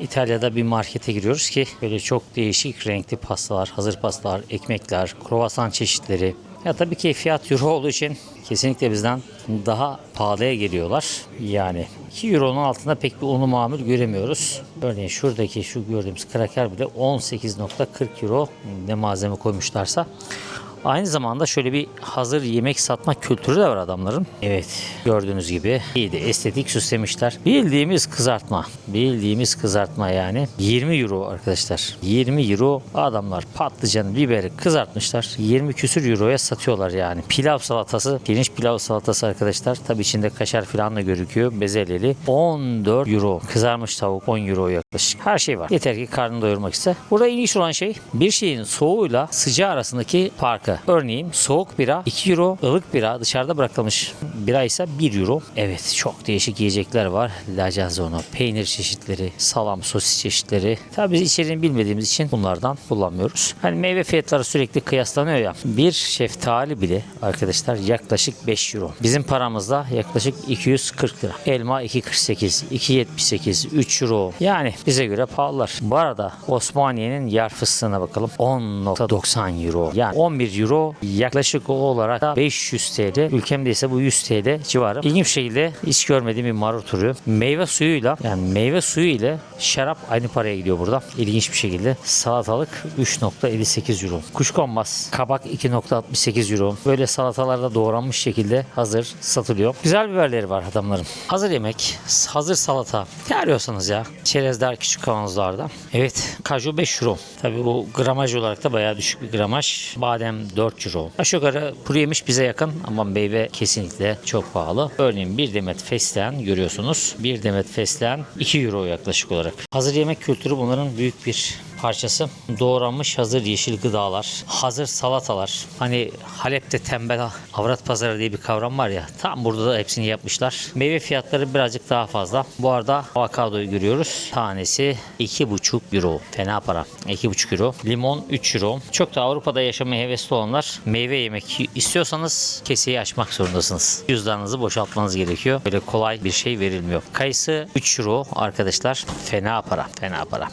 İtalya'da bir markete giriyoruz ki böyle çok değişik renkli pastalar, hazır pastalar, ekmekler, kruvasan çeşitleri. Ya tabii ki fiyat euro olduğu için kesinlikle bizden daha pahalıya geliyorlar. Yani 2 euronun altında pek bir unu mamul göremiyoruz. Örneğin şuradaki şu gördüğümüz kraker bile 18.40 euro ne malzeme koymuşlarsa. Aynı zamanda şöyle bir hazır yemek satma kültürü de var adamların. Evet gördüğünüz gibi iyi de estetik süslemişler. Bildiğimiz kızartma. Bildiğimiz kızartma yani. 20 euro arkadaşlar. 20 euro adamlar patlıcanı biberi kızartmışlar. 20 küsür euroya satıyorlar yani. Pilav salatası, pirinç pilav salatası arkadaşlar. Tabi içinde kaşar falan da gözüküyor. Bezelyeli. 14 euro. Kızarmış tavuk 10 euro yaklaşık. Her şey var. Yeter ki karnını doyurmak iste. Burada ilginç olan şey bir şeyin soğuğuyla sıcağı arasındaki farkı. Örneğin soğuk bira 2 euro, ılık bira dışarıda bırakılmış bira ise 1 euro. Evet çok değişik yiyecekler var. Lacazono, peynir çeşitleri, salam, sosis çeşitleri. Tabii biz içeriğini bilmediğimiz için bunlardan kullanmıyoruz. Hani meyve fiyatları sürekli kıyaslanıyor ya. Bir şeftali bile arkadaşlar yaklaşık 5 euro. Bizim paramızda yaklaşık 240 lira. Elma 2.48, 2.78, 3 euro. Yani bize göre pahalılar. Bu arada Osmaniye'nin yer fıstığına bakalım. 10.90 euro. Yani 11 euro yaklaşık olarak da 500 TL. Ülkemde ise bu 100 TL civarı. İlginç bir şekilde hiç görmediğim bir marul türü. Meyve suyuyla yani meyve suyu ile şarap aynı paraya gidiyor burada. İlginç bir şekilde. Salatalık 3.58 euro. Kuşkonmaz kabak 2.68 euro. Böyle salatalarda doğranmış şekilde hazır satılıyor. Güzel biberleri var adamların. Hazır yemek, hazır salata. Ne arıyorsanız ya. Çerezler küçük kavanozlarda. Evet. Kaju 5 euro. Tabii bu gramaj olarak da bayağı düşük bir gramaj. Badem 4 euro. Aşağı yukarı kuru yemiş bize yakın ama meyve kesinlikle çok pahalı. Örneğin bir demet fesleğen görüyorsunuz. Bir demet fesleğen 2 euro yaklaşık olarak. Hazır yemek kültürü bunların büyük bir parçası. Doğranmış hazır yeşil gıdalar, hazır salatalar. Hani Halep'te tembel avrat pazarı diye bir kavram var ya. Tam burada da hepsini yapmışlar. Meyve fiyatları birazcık daha fazla. Bu arada avokadoyu görüyoruz. Tanesi 2,5 euro. Fena para. 2,5 euro. Limon 3 euro. Çok da Avrupa'da yaşamaya hevesli olanlar meyve yemek istiyorsanız keseyi açmak zorundasınız. Cüzdanınızı boşaltmanız gerekiyor. Böyle kolay bir şey verilmiyor. Kayısı 3 euro arkadaşlar. Fena para. Fena para.